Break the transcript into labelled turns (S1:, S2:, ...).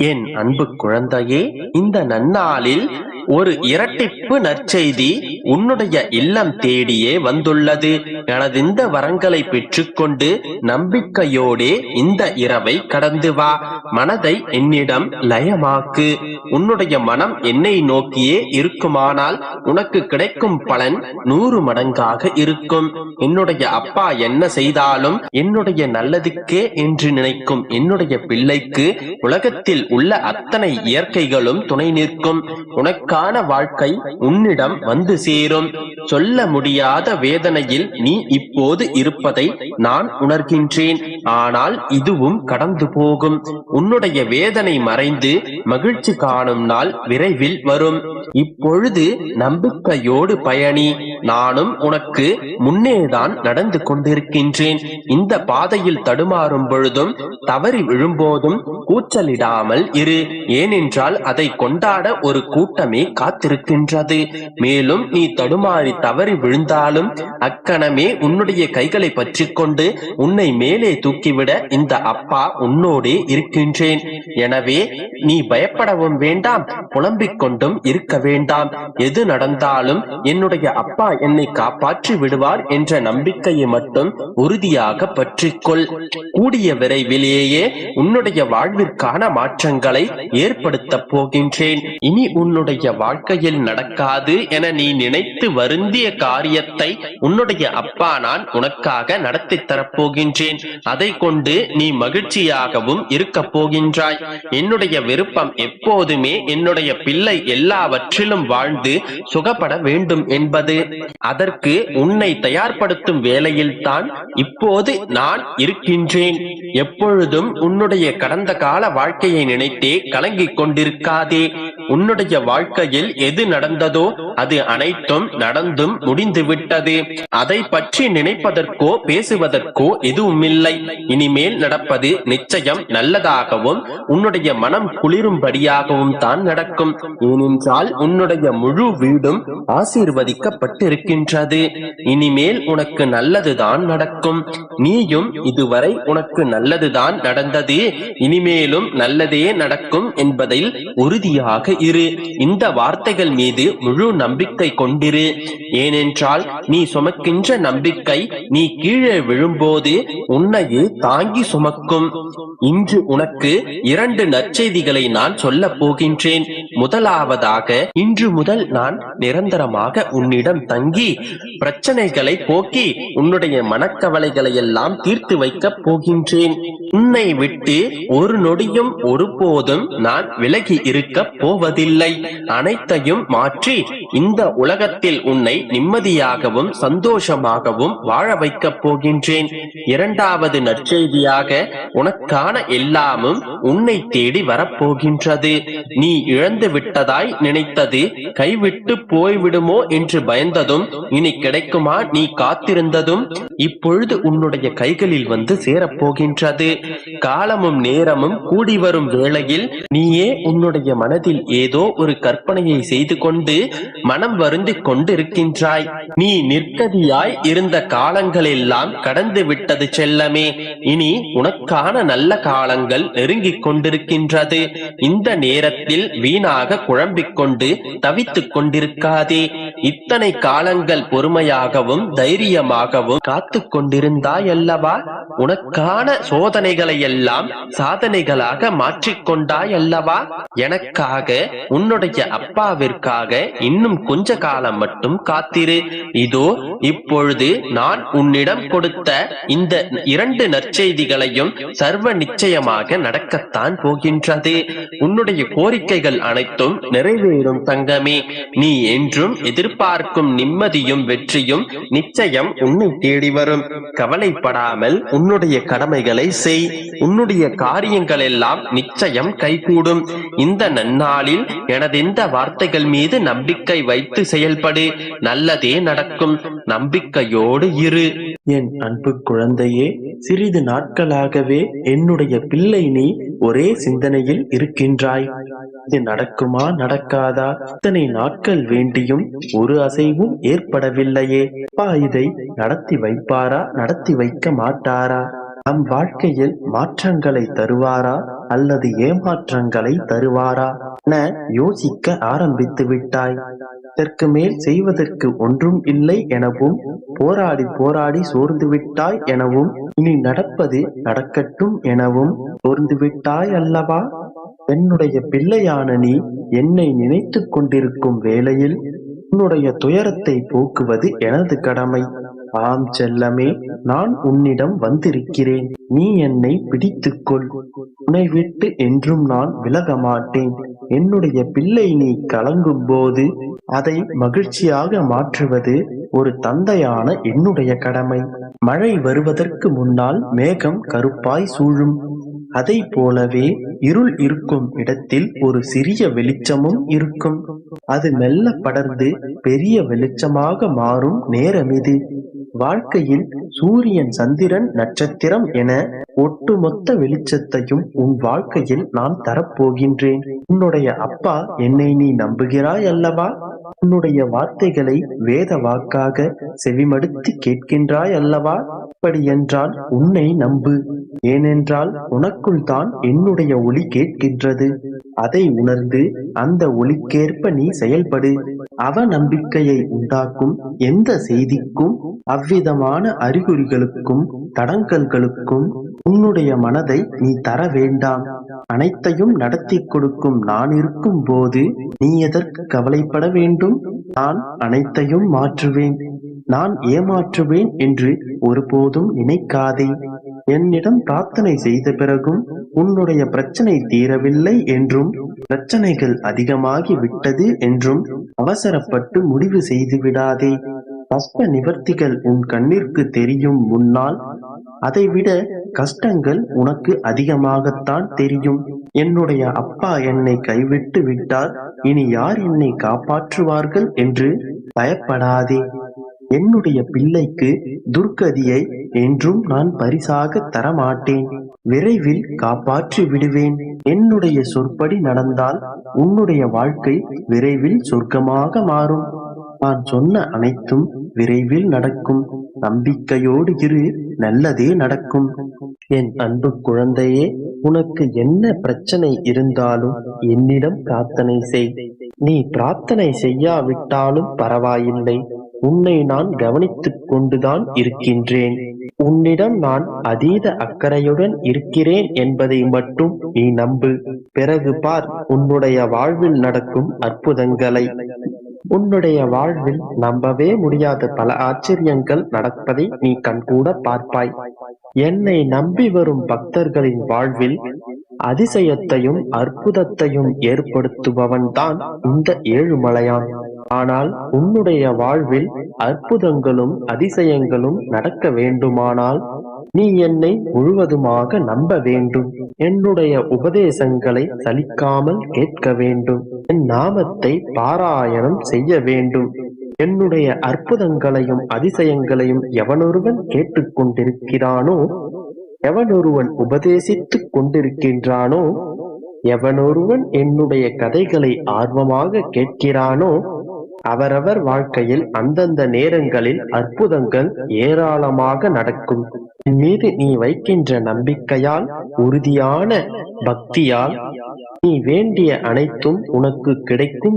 S1: என் அன்பு குழந்தையே இந்த நன்னாளில் ஒரு இரட்டிப்பு நற்செய்தி உன்னுடைய இல்லம் தேடியே வந்துள்ளது. எனது இந்த வரங்களை பெற்றுக்கொண்டு நம்பிக்கையோடே இந்த இரவை கடந்து வா. மனதை என்னிடம் லயமாக்கு. உன்னுடைய மனம் என்னை நோக்கியே இருக்குமானால் உனக்கு கிடைக்கும் பலன் நூறு மடங்காக இருக்கும். என்னுடைய அப்பா என்ன செய்தாலும் என்னுடைய நல்லதுக்கே என்று நினைக்கும் என்னுடைய பிள்ளைக்கு உலகத்தில் உள்ள அத்தனை இயற்கைகளும் துணை நிற்கும். உனக்கு உனக்கான வாழ்க்கை உன்னிடம் வந்து சேரும். சொல்ல முடியாத வேதனையில் நீ இப்போது இருப்பதை நான் உணர்கின்றேன். ஆனால் இதுவும் கடந்து போகும். உன்னுடைய வேதனை மறைந்து மகிழ்ச்சி காணும் நாள் விரைவில் வரும். இப்பொழுது நம்பிக்கையோடு பயணி. நானும் உனக்கு முன்னேதான் நடந்து கொண்டிருக்கின்றேன். இந்த பாதையில் தடுமாறும் பொழுதும் தவறி விழும்போதும் கூச்சலிடாமல் இரு. ஏனென்றால் அதை கொண்டாட ஒரு கூட்டமே காத்திருக்கின்றது. மேலும் நீ தடுமாறி தவறி விழுந்தாலும் அக்கணமே உன்னுடைய கைகளை பற்றி கொண்டு உன்னை மேலே தூக்கிவிட இந்த அப்பா உன்னோடே இருக்கின்றேன். எனவே நீ பயப்படவும் வேண்டாம் புலம்பிக் கொண்டும் இருக்க வேண்டாம். எது நடந்தாலும் என்னுடைய அப்பா என்னை காப்பாற்றி விடுவார் என்ற நம்பிக்கையை மட்டும் உறுதியாக பற்றிக்கொள். கூடிய விரைவிலேயே உன்னுடைய வாழ்விற்கான மாற்றங்களை ஏற்படுத்த போகின்றேன். இனி உன்னுடைய வாழ்க்கையில் நடக்காது என நீ நினைத்து வருந்திய காரியத்தை உன்னுடைய அப்பா நான் உனக்காக நடத்தி தரப்போகின்றேன். அதை கொண்டு நீ மகிழ்ச்சியாகவும் இருக்க போகின்றாய். என்னுடைய விருப்பம் எப்போதுமே என்னுடைய பிள்ளை எல்லாவற்றிலும் வாழ்ந்து சுகப்பட வேண்டும் என்பது. அதற்கு உன்னை தயார்படுத்தும் வேலையில் தான் இப்போது நான் இருக்கின்றேன். எப்பொழுதும் உன்னுடைய கடந்த கால வாழ்க்கையை நினைத்தே கலங்கிக் கொண்டிருக்காதே. உன்னுடைய வாழ்க்கையில் எது நடந்ததோ அது அனைத்தும் நடந்தும் முடிந்து விட்டது அதை பற்றி நினைப்பதற்கோ பேசுவதற்கோ எதுவும் இல்லை இனிமேல் நடப்பது நிச்சயம் நல்லதாகவும் உன்னுடைய மனம் குளிரும்படியாகவும் தான் நடக்கும். ஏனென்றால் உன்னுடைய முழு வீடும் ஆசீர்வதிக்கப்பட்டிருக்கின்றது. இனிமேல் உனக்கு நல்லதுதான் நடக்கும். நீயும் இதுவரை உனக்கு நல்லதுதான் நடந்தது. இனிமேலும் நல்லதே நடக்கும் என்பதில் உறுதியாக இரு. இந்த வார்த்தைகள் மீது முழு நம்பிக்கை கொண்டிரு. ஏனென்றால் நீ சுமக்கின்ற நம்பிக்கை நீ கீழே விழும்போது உன்னையே தாங்கி சுமக்கும். இன்று உனக்கு இரண்டு நற்செய்திகளை நான் சொல்ல போகின்றேன். முதலாவதாக இன்று முதல் நான் நிரந்தரமாக உன்னிடம் தங்கி பிரச்சனைகளை போக்கி உன்னுடைய மனக்கவலைகளை எல்லாம் தீர்த்து வைக்கப் போகின்றேன். உன்னை விட்டு ஒரு நொடியும் ஒருபோதும் நான் விலகி இருக்க போவதில்லை. அனைத்தையும் மாற்றி இந்த உலகத்தில் உன்னை நிம்மதியாகவும் சந்தோஷமாகவும் வாழ வைக்கப் போகின்றேன். இரண்டாவது நற்செய்தியாக உனக்கான எல்லாமும் உன்னை தேடி வரப்போகின்றது. நீ இழந்து விட்டதாய் நினைத்தது கைவிட்டு போய்விடுமோ என்று பயந்ததும் இனி கிடைக்குமா நீ காத்திருந்ததும் இப்பொழுது உன்னுடைய கைகளில் வந்து சேரப்போகின்றது காலமும் நேரமும் கூடி வரும் வேளையில் நீயே உன்னுடைய மனதில் ஏதோ ஒரு கற்பனையை செய்து கொண்டு மனம் வருந்திக் கொண்டிருக்கின்றாய். நீ நிற்கதியாய் இருந்த காலங்கள் எல்லாம் கடந்து விட்டது செல்லமே. இனி உனக்கான நல்ல காலங்கள் நெருங்கிக் கொண்டிருக்கின்றது. இந்த நேரத்தில் வீணாக குழம்பிக் கொண்டு தவித்துக் கொண்டிருக்காதே. இத்தனை காலங்கள் பொறுமையாகவும் தைரியமாகவும் காத்து கொண்டிருந்தாய் அல்லவா? உனக்கான வேதனைகளை எல்லாம் சாதனைகளாக மாற்றிக்கொண்டாய் அல்லவா எனக்காக உன்னுடைய அப்பாவிற்காக இன்னும் கொஞ்ச காலம் மட்டும் காத்திரு. இதோ இப்பொழுது நான் உன்னிடம் கொடுத்த இந்த இரண்டு நற்செய்திகளையும் சர்வ நிச்சயமாக நடக்கத்தான் போகின்றது. உன்னுடைய கோரிக்கைகள் அனைத்தும் நிறைவேறும் தங்கமே. நீ என்றும் எதிர்பார்க்கும் நிம்மதியும் வெற்றியும் நிச்சயம் உன்னை தேடி வரும். கவலைப்படாமல் உன்னுடைய கடமைகளை செய் உன்னுடைய காரியங்கள் எல்லாம் நிச்சயம் கைகூடும். இந்த நன்னாளில் எனது இந்த வார்த்தைகள் மீது நம்பிக்கை வைத்து செயல்படு. நல்லதே நடக்கும். நம்பிக்கையோடு இரு. என் அன்பு குழந்தையே சிறிது நாட்களாகவே என்னுடைய பிள்ளை நீ ஒரே சிந்தனையில் இருக்கின்றாய். இது நடக்குமா நடக்காதா? இத்தனை நாட்கள் வேண்டியும் ஒரு அசைவும் ஏற்படவில்லையே. அப்பா இதை நடத்தி வைப்பாரா நடத்தி வைக்க மாட்டாரா? நம் வாழ்க்கையில் மாற்றங்களை தருவாரா? அல்லது ஏமாற்றங்களை தருவாரா? என யோசிக்க ஆரம்பித்து விட்டாய். இதற்கு மேல் செய்வதற்கு ஒன்றும் இல்லை எனவும் போராடி போராடி சோர்ந்து விட்டாய் எனவும் இனி நடப்பது நடக்கட்டும் எனவும் சோர்ந்து விட்டாய் அல்லவா? என்னுடைய பிள்ளையான நீ என்னை நினைத்துக் கொண்டிருக்கும் வேளையில் உன்னுடைய துயரத்தை போக்குவது எனது கடமை. ஆம் செல்லமே நான் உன்னிடம் வந்திருக்கிறேன். நீ என்னை பிடித்துக்கொள். உன்னை விட்டு என்றும் நான் விலக மாட்டேன் என்னுடைய பிள்ளை நீ கலங்கும் போது அதை மகிழ்ச்சியாக மாற்றுவது ஒரு தந்தையான என்னுடைய கடமை. மழை வருவதற்கு முன்னால் மேகம் கருப்பாய் சூழும். அதை போலவே இருள் இருக்கும் இடத்தில் ஒரு சிறிய வெளிச்சமும் இருக்கும். அது மெல்ல படர்ந்து பெரிய வெளிச்சமாக மாறும் நேரம் இது வாழ்க்கையில் சூரியன் சந்திரன் நட்சத்திரம் என ஒட்டுமொத்த வெளிச்சத்தையும் உன் வாழ்க்கையில் நான் தரப்போகின்றேன். உன்னுடைய அப்பா என்னை நீ நம்புகிறாய் அல்லவா? உன்னுடைய வார்த்தைகளை வேத வாக்காக செவிமடுத்து கேட்கின்றாய் அல்லவா? அப்படி என்றால் உன்னை நம்பு. ஏனென்றால் உனக்குள் தான் என்னுடைய ஒளி கேட்கின்றது. அதை உணர்ந்து அந்த ஒளிக்கேற்ப நீ செயல்படு. அவ நம்பிக்கையை உண்டாக்கும் எந்த செய்திக்கும் அவ்விதமான அறிகுறிகளுக்கும் தடங்கல்களுக்கும் உன்னுடைய மனதை நீ தர வேண்டாம். அனைத்தையும் நடத்தி கொடுக்கும் நான் இருக்கும் போது நீ எதற்கு கவலைப்பட வேண்டும்? நான் அனைத்தையும் மாற்றுவேன். நான் ஏமாற்றுவேன் என்று ஒருபோதும் நினைக்காதே. என்னிடம் பிரார்த்தனை செய்த பிறகும் உன்னுடைய பிரச்சனை தீரவில்லை என்றும் பிரச்சனைகள் அதிகமாகி விட்டது என்றும் அவசரப்பட்டு முடிவு செய்து விடாதே. கஷ்ட நிவர்த்திகள் உன் கண்ணிற்கு தெரியும் முன்னால் அதைவிட கஷ்டங்கள் உனக்கு அதிகமாகத்தான் தெரியும். என்னுடைய அப்பா என்னை கைவிட்டு விட்டார். இனி யார் என்னை காப்பாற்றுவார்கள் என்று பயப்படாதே. என்னுடைய பிள்ளைக்கு துர்கதியை என்றும் நான் பரிசாக தரமாட்டேன். விரைவில் காப்பாற்றி விடுவேன். என்னுடைய சொற்படி நடந்தால் உன்னுடைய வாழ்க்கை விரைவில் சொர்க்கமாக மாறும். நான் சொன்ன அனைத்தும் விரைவில் நடக்கும். நம்பிக்கையோடு இரு நல்லதே நடக்கும். என் அன்பு குழந்தையே உனக்கு என்ன பிரச்சனை இருந்தாலும் என்னிடம் பிரார்த்தனை செய். நீ பிரார்த்தனை செய்யாவிட்டாலும் பரவாயில்லை. உன்னை நான் கவனித்துக் கொண்டுதான் இருக்கின்றேன். உன்னிடம் நான் அதீத அக்கறையுடன் இருக்கிறேன் என்பதை மட்டும் நீ நம்பு. பிறகு பார் உன்னுடைய வாழ்வில் நடக்கும் அற்புதங்களை. உன்னுடைய வாழ்வில் நம்பவே முடியாத பல ஆச்சரியங்கள் நடப்பதை நீ கண்கூட பார்ப்பாய். என்னை நம்பி வரும் பக்தர்களின் வாழ்வில் அதிசயத்தையும் அற்புதத்தையும் ஏற்படுத்துபவன் தான் இந்த ஏழுமலையான். ஆனால் உன்னுடைய வாழ்வில் அற்புதங்களும் அதிசயங்களும் நடக்க வேண்டுமானால் நீ என்னை முழுவதுமாக நம்ப வேண்டும். என்னுடைய உபதேசங்களை சலிக்காமல் கேட்க வேண்டும். என் நாமத்தை பாராயணம் செய்ய வேண்டும். என்னுடைய அற்புதங்களையும் அதிசயங்களையும் எவனொருவன் கேட்டுக்கொண்டிருக்கிறானோ எவனொருவன் உபதேசித்துக் கொண்டிருக்கின்றானோ எவனொருவன் என்னுடைய கதைகளை ஆர்வமாக கேட்கிறானோ அவரவர் வாழ்க்கையில் அந்தந்த நேரங்களில் அற்புதங்கள் ஏராளமாக நடக்கும். என் மீது நீ வைக்கின்ற நம்பிக்கையால் உறுதியான பக்தியால் நீ வேண்டிய அனைத்தும் உனக்கு கிடைக்கும்